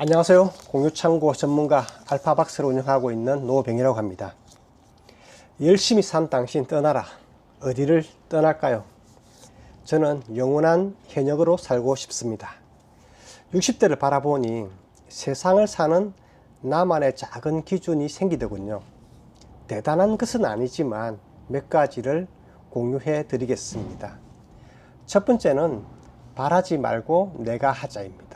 안녕하세요. 공유창고 전문가 알파박스를 운영하고 있는 노병이라고 합니다. 열심히 산 당신 떠나라. 어디를 떠날까요? 저는 영원한 현역으로 살고 싶습니다. 60대를 바라보니 세상을 사는 나만의 작은 기준이 생기더군요. 대단한 것은 아니지만 몇 가지를 공유해 드리겠습니다. 첫 번째는 바라지 말고 내가 하자입니다.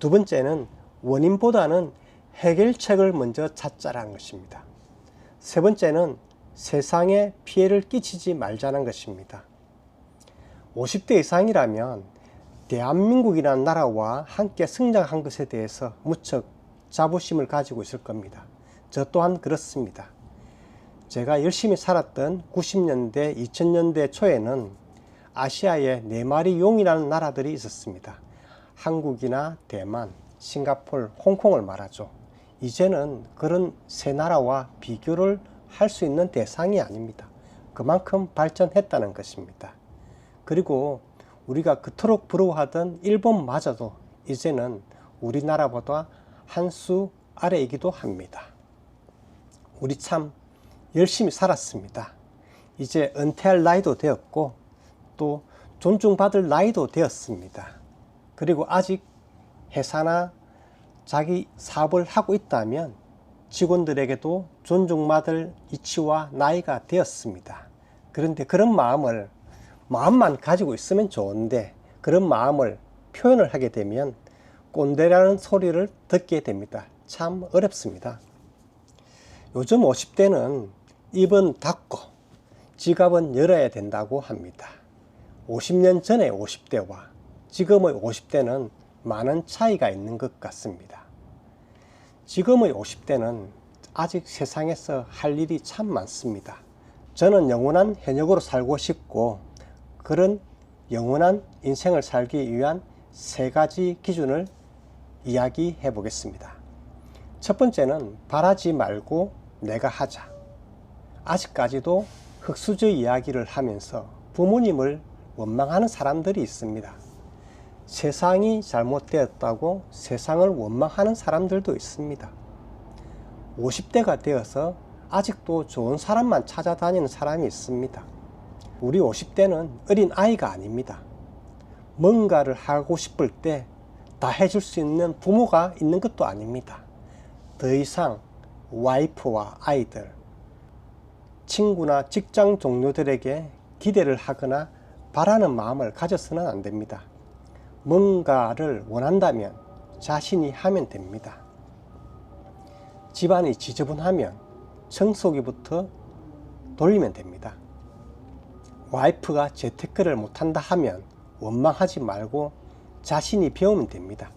두 번째는 원인보다는 해결책을 먼저 찾자라는 것입니다. 세 번째는 세상에 피해를 끼치지 말자는 것입니다. 50대 이상이라면 대한민국이라는 나라와 함께 성장한 것에 대해서 무척 자부심을 가지고 있을 겁니다. 저 또한 그렇습니다. 제가 열심히 살았던 90년대, 2000년대 초에는 아시아에 네 마리 용이라는 나라들이 있었습니다. 한국이나 대만, 싱가폴, 홍콩을 말하죠. 이제는 그런 세 나라와 비교를 할 수 있는 대상이 아닙니다. 그만큼 발전했다는 것입니다. 그리고 우리가 그토록 부러워하던 일본마저도 이제는 우리나라보다 한 수 아래이기도 합니다. 우리 참 열심히 살았습니다. 이제 은퇴할 나이도 되었고 또 존중받을 나이도 되었습니다. 그리고 아직 회사나 자기 사업을 하고 있다면 직원들에게도 존중받을 이치와 나이가 되었습니다. 그런데 그런 마음을 마음만 가지고 있으면 좋은데 그런 마음을 표현을 하게 되면 꼰대라는 소리를 듣게 됩니다. 참 어렵습니다. 요즘 50대는 입은 닫고 지갑은 열어야 된다고 합니다. 50년 전의 50대와 지금의 50대는 많은 차이가 있는 것 같습니다. 지금의 50대는 아직 세상에서 할 일이 참 많습니다. 저는 영원한 현역으로 살고 싶고 그런 영원한 인생을 살기 위한 세 가지 기준을 이야기해 보겠습니다. 첫 번째는 바라지 말고 내가 하자. 아직까지도 흑수저 이야기를 하면서 부모님을 원망하는 사람들이 있습니다. 세상이 잘못되었다고 세상을 원망하는 사람들도 있습니다. 50대가 되어서 아직도 좋은 사람만 찾아다니는 사람이 있습니다. 우리 50대는 어린 아이가 아닙니다. 뭔가를 하고 싶을 때 다 해줄 수 있는 부모가 있는 것도 아닙니다. 더 이상 와이프와 아이들, 친구나 직장 동료들에게 기대를 하거나 바라는 마음을 가져서는 안 됩니다. 뭔가를 원한다면 자신이 하면 됩니다. 집안이 지저분하면 청소기부터 돌리면 됩니다. 와이프가 재테크를 못한다 하면 원망하지 말고 자신이 배우면 됩니다.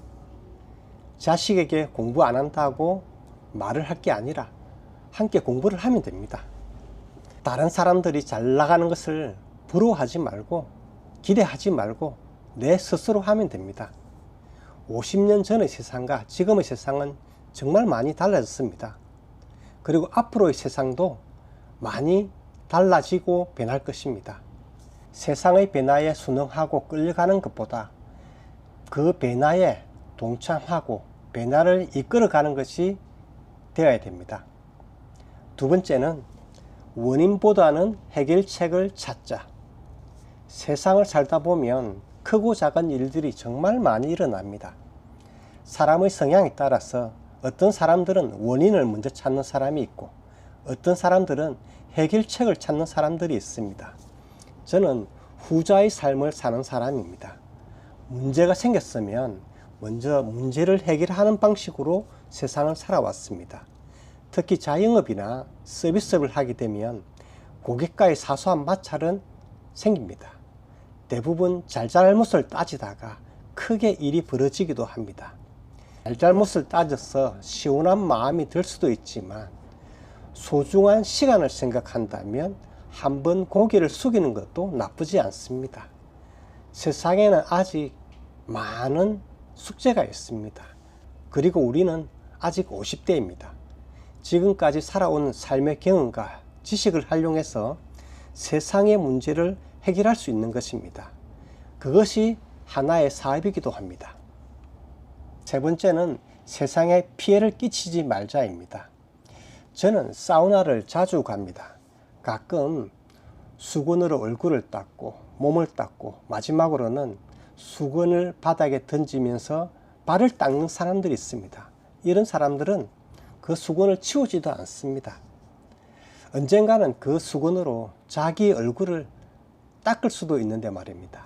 자식에게 공부 안 한다고 말을 할 게 아니라 함께 공부를 하면 됩니다. 다른 사람들이 잘 나가는 것을 부러워하지 말고 기대하지 말고 내 스스로 하면 됩니다. 50년 전의 세상과 지금의 세상은 정말 많이 달라졌습니다. 그리고 앞으로의 세상도 많이 달라지고 변할 것입니다. 세상의 변화에 순응하고 끌려가는 것보다 그 변화에 동참하고 변화를 이끌어가는 것이 되어야 됩니다. 두 번째는 원인보다는 해결책을 찾자. 세상을 살다 보면 크고 작은 일들이 정말 많이 일어납니다. 사람의 성향에 따라서 어떤 사람들은 원인을 먼저 찾는 사람이 있고 어떤 사람들은 해결책을 찾는 사람들이 있습니다. 저는 후자의 삶을 사는 사람입니다. 문제가 생겼으면 먼저 문제를 해결하는 방식으로 세상을 살아왔습니다. 특히 자영업이나 서비스업을 하게 되면 고객과의 사소한 마찰은 생깁니다. 대부분 잘잘못을 따지다가 크게 일이 벌어지기도 합니다. 잘잘못을 따져서 시원한 마음이 들 수도 있지만 소중한 시간을 생각한다면 한 번 고개를 숙이는 것도 나쁘지 않습니다. 세상에는 아직 많은 숙제가 있습니다. 그리고 우리는 아직 50대입니다. 지금까지 살아온 삶의 경험과 지식을 활용해서 세상의 문제를 해결할 수 있는 것입니다. 그것이 하나의 사업이기도 합니다. 세 번째는 세상에 피해를 끼치지 말자입니다. 저는 사우나를 자주 갑니다. 가끔 수건으로 얼굴을 닦고 몸을 닦고 마지막으로는 수건을 바닥에 던지면서 발을 닦는 사람들이 있습니다. 이런 사람들은 그 수건을 치우지도 않습니다. 언젠가는 그 수건으로 자기 얼굴을 닦을 수도 있는데 말입니다.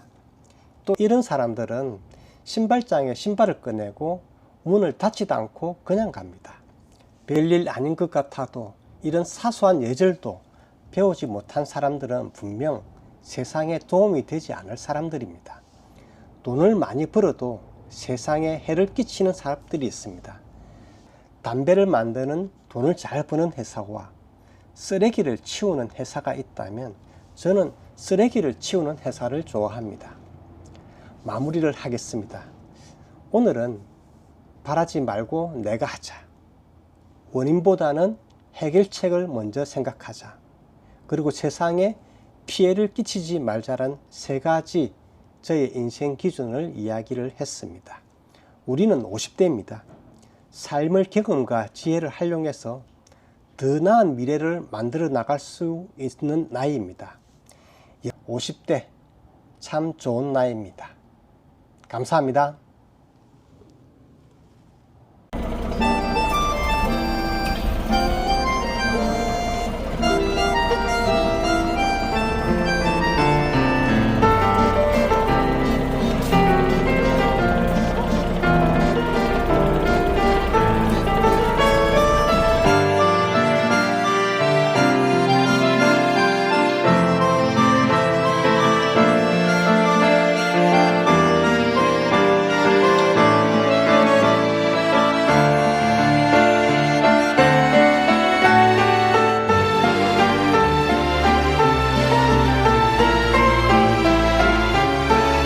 또 이런 사람들은 신발장에 신발을 꺼내고 문을 닫지도 않고 그냥 갑니다. 별일 아닌 것 같아도 이런 사소한 예절도 배우지 못한 사람들은 분명 세상에 도움이 되지 않을 사람들입니다. 돈을 많이 벌어도 세상에 해를 끼치는 사람들이 있습니다. 담배를 만드는 돈을 잘 버는 회사와 쓰레기를 치우는 회사가 있다면 저는 쓰레기를 치우는 회사를 좋아합니다. 마무리를 하겠습니다. 오늘은 바라지 말고 내가 하자. 원인보다는 해결책을 먼저 생각하자. 그리고 세상에 피해를 끼치지 말자란 세 가지 저의 인생 기준을 이야기를 했습니다. 우리는 50대입니다. 삶을 경험과 지혜를 활용해서 더 나은 미래를 만들어 나갈 수 있는 나이입니다. 50대 참 좋은 나이입니다. 감사합니다.